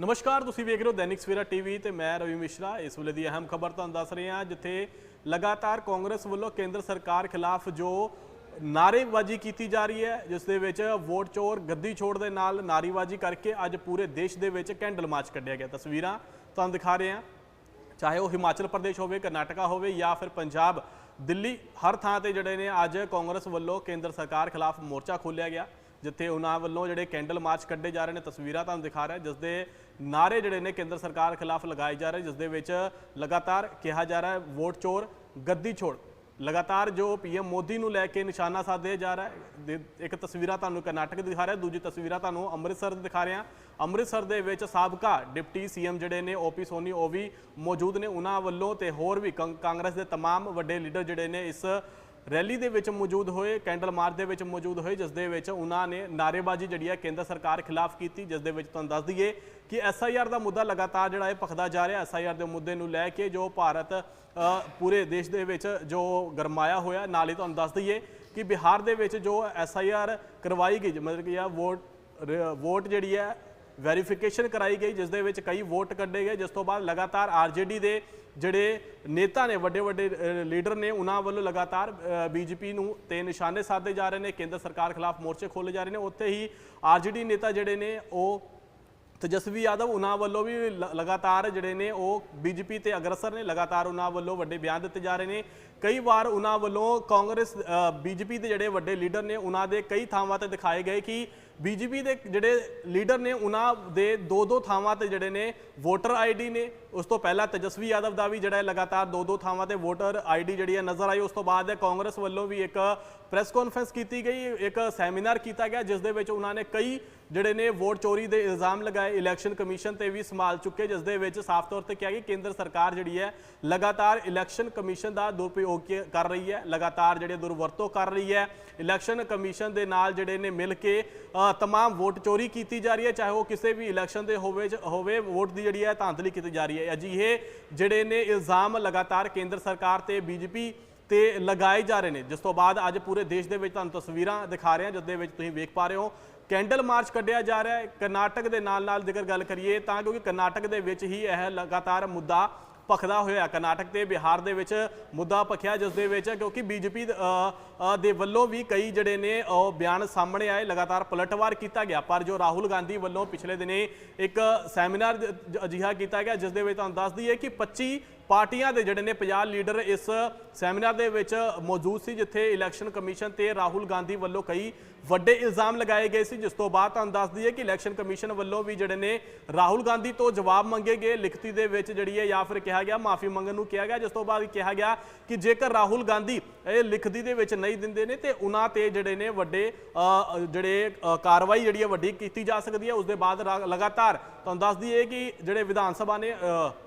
ਨਮਸਕਾਰ, ਤੁਸੀਂ ਵੇਖ ਰਹੇ ਹੋ ਦੈਨਿਕ ਸਵੇਰਾ ਟੀਵੀ ਤੇ ਮੈਂ ਰਵੀ ਮਿਸ਼ਰਾ। ਇਸ ਵੇਲੇ ਦੀ ਅਹਿਮ ਖਬਰ ਤੁਹਾਨੂੰ ਦੱਸ ਰਹੇ ਹਾਂ, ਜਿੱਥੇ ਲਗਾਤਾਰ ਕਾਂਗਰਸ ਵੱਲੋਂ ਕੇਂਦਰ ਸਰਕਾਰ ਖਿਲਾਫ ਜੋ ਨਾਅਰੇਬਾਜ਼ੀ ਕੀਤੀ ਜਾ ਰਹੀ ਹੈ, ਜਿਸ ਦੇ ਵਿੱਚ ਵੋਟ ਚੋਰ ਗੱਦੀ ਛੋੜ ਦੇ ਨਾਲ ਨਾਅਰੇਬਾਜ਼ੀ ਕਰਕੇ ਅੱਜ ਪੂਰੇ ਦੇਸ਼ ਦੇ ਵਿੱਚ ਕੈਂਡਲ ਮਾਰਚ ਕੱਢਿਆ ਗਿਆ। ਤਸਵੀਰਾਂ ਤੁਹਾਨੂੰ ਦਿਖਾ ਰਹੇ ਹਾਂ। ਚਾਹੇ ਉਹ ਹਿਮਾਚਲ ਪ੍ਰਦੇਸ਼ ਹੋਵੇ, ਕਰਨਾਟਕਾ ਹੋਵੇ ਜਾਂ ਫਿਰ ਪੰਜਾਬ, ਦਿੱਲੀ, ਹਰ ਥਾਂ ਤੇ ਜਿਹੜੇ ਨੇ ਅੱਜ ਕਾਂਗਰਸ ਵੱਲੋਂ ਕੇਂਦਰ ਸਰਕਾਰ ਖਿਲਾਫ ਮੋਰਚਾ ਖੋਲ੍ਹਿਆ ਗਿਆ। ਜਿੱਥੇ ਉਹਨਾਂ ਵੱਲੋਂ ਜਿਹੜੇ ਕੈਂਡਲ ਮਾਰਚ ਕੱਢੇ ਜਾ ਰਹੇ ਨੇ ਤਸਵੀਰਾਂ ਤੁਹਾਨੂੰ ਦਿਖਾ ਰਿਹਾ ਜਿਸ ਦੇ ਨਾਰੇ ਜਿਹੜੇ ਨੇ ਕੇਂਦਰ ਸਰਕਾਰ ਖਿਲਾਫ ਲਗਾਏ ਜਾ ਰਹੇ ਜਿਸ ਦੇ ਵਿੱਚ ਲਗਾਤਾਰ ਕਿਹਾ ਜਾ ਰਿਹਾ ਹੈ ਵੋਟ ਚੋਰ ਗੱਦੀ ਛੋੜ ਲਗਾਤਾਰ ਜੋ ਪੀਐਮ ਮੋਦੀ ਨੂੰ ਲੈ ਕੇ ਨਿਸ਼ਾਨਾ ਸਾਧਿਆ ਜਾ ਰਿਹਾ ਹੈ ਦੇ- ਇੱਕ ਤਸਵੀਰਾਂ ਤੁਹਾਨੂੰ ਕਰਨਾਟਕ ਦੀ ਦਿਖਾ ਰਿਹਾ ਦੂਜੀ ਤਸਵੀਰਾਂ ਤੁਹਾਨੂੰ ਅੰਮ੍ਰਿਤਸਰ ਦੀ ਦਿਖਾ ਰਿਹਾ ਅੰਮ੍ਰਿਤਸਰ ਦੇ ਵਿੱਚ ਸਾਬਕਾ ਡਿਪਟੀ ਸੀਐਮ ਜਿਹੜੇ ਨੇ ਓਪੀ ਸੋਨੀ ਉਹ ਵੀ ਮੌਜੂਦ ਨੇ ਉਹਨਾਂ ਵੱਲੋਂ ਤੇ ਹੋਰ ਵੀ ਕਾਂ- ਕਾਂਗਰਸ ਦੇ तमाम ਵੱਡੇ ਲੀਡਰ ਜਿਹੜੇ ਨੇ ਇਸ ਰੈਲੀ ਦੇ ਵਿੱਚ ਮੌਜੂਦ ਹੋਏ, ਕੈਂਡਲ ਮਾਰਚ ਦੇ ਵਿੱਚ ਮੌਜੂਦ ਹੋਏ, ਜਿਸ ਦੇ ਵਿੱਚ ਉਹਨਾਂ ਨੇ ਨਾਅਰੇਬਾਜ਼ੀ ਜਿਹੜੀ ਹੈ ਕੇਂਦਰ ਸਰਕਾਰ ਖਿਲਾਫ ਕੀਤੀ, ਜਿਸ ਦੇ ਵਿੱਚ ਤੁਹਾਨੂੰ ਦੱਸ ਦਈਏ ਕਿ ਐਸਆਈਆਰ ਦਾ ਮੁੱਦਾ ਲਗਾਤਾਰ ਜਿਹੜਾ ਹੈ ਭਖਦਾ ਜਾ ਰਿਹਾ। ਐਸਆਈਆਰ ਦੇ ਮੁੱਦੇ ਨੂੰ ਲੈ ਕੇ ਜੋ ਭਾਰਤ ਪੂਰੇ ਦੇਸ਼ ਦੇ ਵਿੱਚ ਜੋ ਗਰਮਾਇਆ ਹੋਇਆ, ਨਾਲ ਹੀ ਤੁਹਾਨੂੰ ਦੱਸ ਦਈਏ ਕਿ ਬਿਹਾਰ ਦੇ ਵਿੱਚ ਜੋ ਐਸਆਈਆਰ ਕਰਵਾਈ ਗਈ, ਮਤਲਬ ਕਿ ਆ ਵੋਟ ਵੋਟ ਜਿਹੜੀ ਹੈ ਵੈਰੀਫਿਕੇਸ਼ਨ ਕਰਾਈ ਗਈ, ਜਿਸ ਦੇ ਵਿੱਚ ਕਈ ਵੋਟ ਕੱਢੇ ਗਏ। ਜਿਸ ਤੋਂ ਬਾਅਦ ਲਗਾਤਾਰ ਆਰਜੇਡੀ ਦੇ ਜਿਹੜੇ ਨੇਤਾ ਨੇ ਵੱਡੇ ਵੱਡੇ ਲੀਡਰ ਨੇ, ਉਹਨਾਂ ਵੱਲੋਂ ਲਗਾਤਾਰ ਬੀਜੇਪੀ ਨੂੰ ਤੇ ਨਿਸ਼ਾਨੇ ਸਾਧੇ ਜਾ ਰਹੇ ਨੇ। ਕੇਂਦਰ ਸਰਕਾਰ ਖਿਲਾਫ ਮੋਰਚੇ ਖੋਲੇ ਜਾ ਰਹੇ ਨੇ। ਉੱਥੇ ਹੀ ਆਰਜੇਡੀ ਨੇਤਾ ਜਿਹੜੇ ਨੇ, ਉਹ ਤੇਜਸਵੀ ਯਾਦਵ, ਉਹਨਾਂ ਵੱਲੋਂ ਵੀ ਲ- ਲਗਾਤਾਰ ਜਿਹੜੇ ਨੇ, ਉਹ ਬੀਜੇਪੀ ਤੇ ਅਗਰਸਰ ਨੇ, ਲਗਾਤਾਰ ਉਹਨਾਂ ਵੱਲੋਂ ਵੱਡੇ ਬਿਆਨ ਦਿੱਤੇ ਜਾ ਰਹੇ ਨੇ। ਕਈ ਵਾਰ ਉਹਨਾਂ ਵੱਲੋਂ ਕਾਂਗਰਸ ਬੀਜੇਪੀ ਦੇ ਜਿਹੜੇ ਵੱਡੇ ਲੀਡਰ ਨੇ, ਉਹਨਾਂ ਦੇ ਕਈ ਥਾਵਾਂ ਤੇ ਦਿਖਾਏ ਗਏ ਕਿ ਬੀਜੇਪੀ ਦੇ ਜਿਹੜੇ ਲੀਡਰ ਨੇ, ਉਹਨਾਂ ਦੇ ਦੋ ਦੋ ਥਾਵਾਂ ਤੇ ਜਿਹੜੇ ਨੇ, ਵੋਟਰ ਆਈਡੀ ਨੇ। ਉਸ ਤੋਂ ਪਹਿਲਾਂ ਤੇਜਸਵੀ ਯਾਦਵ ਦਾ ਵੀ ਜਿਹੜਾ ਲਗਾਤਾਰ ਦੋ ਦੋ ਥਾਵਾਂ ਤੇ ਵੋਟਰ ਆਈਡੀ ਜਿਹੜੀ ਹੈ ਨਜ਼ਰ ਆਈ। ਉਸ ਤੋਂ ਬਾਅਦ ਕਾਂਗਰਸ ਵੱਲੋਂ ਵੀ ਇੱਕ ਪ੍ਰੈਸ ਕਾਨਫਰੰਸ ਕੀਤੀ ਗਈ, ਇੱਕ ਸੈਮੀਨਾਰ ਕੀਤਾ ਗਿਆ, ਜਿਸ ਦੇ ਵਿੱਚ ਉਹਨਾਂ ਨੇ ਕਈ ਜਿਹੜੇ ਨੇ ਵੋਟ ਚੋਰੀ ਦੇ ਇਲਜ਼ਾਮ ਲਗਾਏ। ਇਲੈਕਸ਼ਨ ਕਮਿਸ਼ਨ ਤੇ ਵੀ ਸੰਭਾਲ ਚੁੱਕੇ, ਜਿਸ ਦੇ ਵਿੱਚ ਸਾਫ਼ ਤੌਰ ਤੇ ਕਿਹਾ ਕਿ ਕੇਂਦਰ ਸਰਕਾਰ ਜਿਹੜੀ ਹੈ ਲਗਾਤਾਰ ਇਲੈਕਸ਼ਨ ਕਮਿਸ਼ਨ ਦਾ ਦੁਰਉਪਯੋਗ ਕੀ- ਕਰ ਰਹੀ ਹੈ ਲਗਾਤਾਰ ਜਿਹੜੇ ਦੁਰਵਰਤੋਂ ਕਰ ਰਹੀ ਹੈ ਇਲੈਕਸ਼ਨ ਕਮਿਸ਼ਨ ਦੇ ਨਾਲ ਜਿਹੜੇ ਨੇ ਮਿਲ ਕੇ ਅ, ਤਮਾਮ ਵੋਟ ਚੋਰੀ ਕੀਤੀ ਜਾ ਰਹੀ ਹੈ ਚਾਹੇ ਉਹ ਕਿਸੇ ਵੀ ਇਲੈਕਸ਼ਨ ਦੇ ਹੋਵੇ ਹੋਵੇ ਵੋਟ ਦੀ ਜਿਹੜੀ ਹੈ ਧਾਂਦਲੀ ਕੀਤੀ ਜਾ ਰਹੀ ਹੈ। ਅਜਿਹੇ ਜਿਹੜੇ ਨੇ ਇਲਜ਼ਾਮ ਲਗਾਤਾਰ ਕੇਂਦਰ ਸਰਕਾਰ ਤੇ ਬੀਜੇਪੀ ਤੇ ਲਗਾਏ ਜਾ ਰਹੇ ਨੇ। ਜਿਸ ਤੋਂ ਬਾਅਦ ਅੱਜ ਪੂਰੇ ਦੇਸ਼ ਦੇ ਵਿੱਚ ਤੁਹਾਨੂੰ ਤਸਵੀਰਾਂ ਦਿਖਾ ਰਹੇ ਹਾਂ ਜਿਸ ਦੇ ਵਿੱਚ ਤੁਸੀਂ ਵੇਖ ਪਾ ਰਹੇ ਹੋ ਕੈਂਡਲ ਮਾਰਚ ਕੱਢਿਆ ਜਾ ਰਿਹਾ ਹੈ। ਕਰਨਾਟਕ ਦੇ ਨਾਲ ਨਾਲ ਜੇਕਰ ਗੱਲ ਕਰੀਏ ਤਾਂ ਕਿਉਂਕਿ ਕਰਨਾਟਕ ਦੇ ਵਿੱਚ ਹੀ ਇਹ ਲਗਾਤਾਰ ਮੁੱਦਾ ਭਖਦਾ ਹੋਇਆ ਕਰਨਾਟਕ ਤੇ ਬਿਹਾਰ ਦੇ ਵਿੱਚ ਮੁੱਦਾ ਭਖਿਆ ਜਿਸ ਦੇ ਵਿੱਚ ਕਿਉਂਕਿ ਬੀਜੇਪੀ ਦੇ ਵੱਲੋਂ ਵੀ ਕਈ ਜਿਹੜੇ ਨੇ, ਉਹ ਬਿਆਨ ਸਾਹਮਣੇ ਆਏ, ਲਗਾਤਾਰ ਪਲਟਵਾਰ ਕੀਤਾ ਗਿਆ। ਪਰ ਜੋ ਰਾਹੁਲ ਗਾਂਧੀ ਵੱਲੋਂ ਪਿਛਲੇ ਦਿਨੇ ਇੱਕ ਸੈਮੀਨਾਰ ਅਜਿਹਾ ਕੀਤਾ ਗਿਆ, ਜਿਸ ਦੇ ਵਿੱਚ ਤੁਹਾਨੂੰ ਦੱਸ ਦਈਏ ਕਿ 25 ਪਾਰਟੀਆਂ ਦੇ ਜਿਹੜੇ ਨੇ 50 ਲੀਡਰ ਇਸ ਸੈਮੀਨਾਰ ਦੇ ਵਿੱਚ ਮੌਜੂਦ ਸੀ, ਜਿੱਥੇ ਇਲੈਕਸ਼ਨ ਕਮਿਸ਼ਨ ਤੇ ਰਾਹੁਲ ਗਾਂਧੀ ਵੱਲੋਂ ਕਈ ਵੱਡੇ ਇਲਜ਼ਾਮ ਲਗਾਏ ਗਏ ਸੀ, ਜਿਸ ਤੋਂ ਬਾਅਦ ਤੁਹਾਨੂੰ ਦੱਸ ਦਈਏ ਕਿ ਇਲੈਕਸ਼ਨ ਕਮਿਸ਼ਨ ਵੱਲੋਂ ਵੀ ਜਿਹੜੇ ਨੇ ਰਾਹੁਲ ਗਾਂਧੀ ਤੋਂ ਜਵਾਬ ਮੰਗੇ ਗਏ। ਲਿਖਤੀ ਦੇ ਵਿੱਚ ਜਿਹੜੀ ਹੈ ਜਾਂ ਫਿਰ ਕਿਹਾ ਗਿਆ, ਮਾਫੀ ਮੰਗਣ ਨੂੰ ਕਿਹਾ ਗਿਆ, ਜਿਸ ਤੋਂ ਬਾਅਦ ਕਿਹਾ ਗਿਆ ਕਿ ਜੇਕਰ ਰਾਹੁਲ ਗਾਂਧੀ ਇਹ ਲਿਖਤੀ ਦੇ ਵਿੱਚ ਨਹੀਂ ਦਿੰਦੇ ਨੇ, ਤੇ ਉਹਨਾਂ ਤੇ ਜਿਹੜੇ ਨੇ ਵੱਡੇ ਜਿਹੜੇ ਕਾਰਵਾਈ ਜਿਹੜੀ ਹੈ ਵੱਡੀ ਕੀਤੀ ਜਾ ਸਕਦੀ ਹੈ। ਉਸ ਦੇ ਬਾਅਦ ਲਗਾਤਾਰ ਤੁਹਾਨੂੰ ਦੱਸ ਦਈਏ ਕਿ ਜਿਹੜੇ ਵਿਧਾਨ ਸਭਾ ਨੇ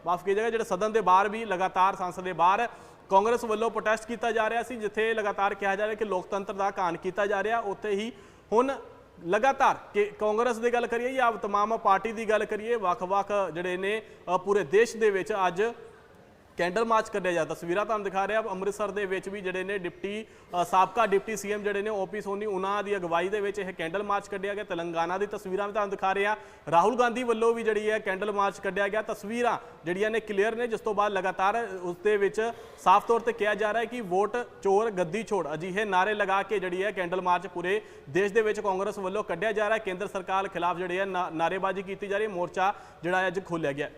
ਮਾਫ ਕੀਜੇਗਾ, ਜਿਹੜੇ ਸਦਨ ਦੇ ਬਾਹਰ ਵੀ ਲਗਾਤਾਰ ਸੰਸਦ ਦੇ ਬਾਹਰ ਕਾਂਗਰਸ ਵੱਲੋਂ ਪ੍ਰੋਟੈਸਟ ਕੀਤਾ ਜਾ ਰਿਹਾ ਸੀ, ਜਿੱਥੇ ਲਗਾਤਾਰ ਕਿਹਾ ਜਾ ਰਿਹਾ ਕਿ ਲੋਕਤੰਤਰ ਦਾ ਘਾਣ ਕੀਤਾ ਜਾ ਰਿਹਾ। ਉੱਥੇ ਹੀ ਹੁਣ ਲਗਾਤਾਰ ਕਿ ਕਾਂਗਰਸ ਦੀ ਗੱਲ ਕਰੀਏ ਜਾਂ ਤਮਾਮ ਪਾਰਟੀ ਦੀ ਗੱਲ ਕਰੀਏ, ਵੱਖ-ਵੱਖ ਜਿਹੜੇ ਨੇ ਪੂਰੇ ਦੇਸ਼ ਦੇ ਵਿੱਚ ਅੱਜ ਕੈਂਡਲ ਮਾਰਚ ਕੱਢਿਆ ਜਾ ਤਸਵੀਰਾਂ ਤੁਹਾਨੂੰ ਦਿਖਾ ਰਿਹਾ, ਅੰਮ੍ਰਿਤਸਰ ਦੇ ਵਿੱਚ ਵੀ ਜਿਹੜੇ ਨੇ ਡਿਪਟੀ ਸਾਬਕਾ ਡਿਪਟੀ ਸੀਐਮ ਜਿਹੜੇ ਨੇ ਓਪੀ ਸੋਨੀ, ਉਹਨਾਂ ਦੀ ਅਗਵਾਈ ਦੇ ਵਿੱਚ ਇਹ ਕੈਂਡਲ ਮਾਰਚ ਕੱਢਿਆ ਗਿਆ। ਤੇਲੰਗਾਨਾ ਦੀ ਤਸਵੀਰਾਂ ਵੀ ਤੁਹਾਨੂੰ ਦਿਖਾ ਰਿਹਾ। ਰਾਹੁਲ ਗਾਂਧੀ ਵੱਲੋਂ ਵੀ ਜਿਹੜੀ ਹੈ ਕੈਂਡਲ ਮਾਰਚ ਕੱਢਿਆ ਗਿਆ। ਤਸਵੀਰਾਂ ਜਿਹੜੀਆਂ ਨੇ ਕਲੀਅਰ ਨੇ, ਜਿਸ ਤੋਂ ਬਾਅਦ ਲਗਾਤਾਰ ਉਸ ਦੇ ਵਿੱਚ ਸਾਫ਼ ਤੌਰ ਤੇ ਕਿਹਾ ਜਾ ਰਿਹਾ ਹੈ ਕਿ ਵੋਟ ਚੋਰ ਗੱਦੀ ਛੋੜ, ਅਜਿਹੇ ਨਾਰੇ ਲਗਾ ਕੇ ਜਿਹੜੀ ਹੈ ਕੈਂਡਲ ਮਾਰਚ ਪੂਰੇ ਦੇਸ਼ ਦੇ ਵਿੱਚ ਕਾਂਗਰਸ ਵੱਲੋਂ ਕੱਢਿਆ ਜਾ ਰਿਹਾ ਕੇਂਦਰ ਸਰਕਾਰ ਖਿਲਾਫ ਜਿਹੜੇ ਹੈ ਨਾ- ਨਾਅਰੇਬਾਜ਼ੀ ਕੀਤੀ ਜਾ ਰਹੀ ਹੈ। ਮੋਰਚਾ ਜਿਹੜਾ ਹੈ ਅੱਜ ਖੋਲ੍ਹਿਆ ਗਿਆ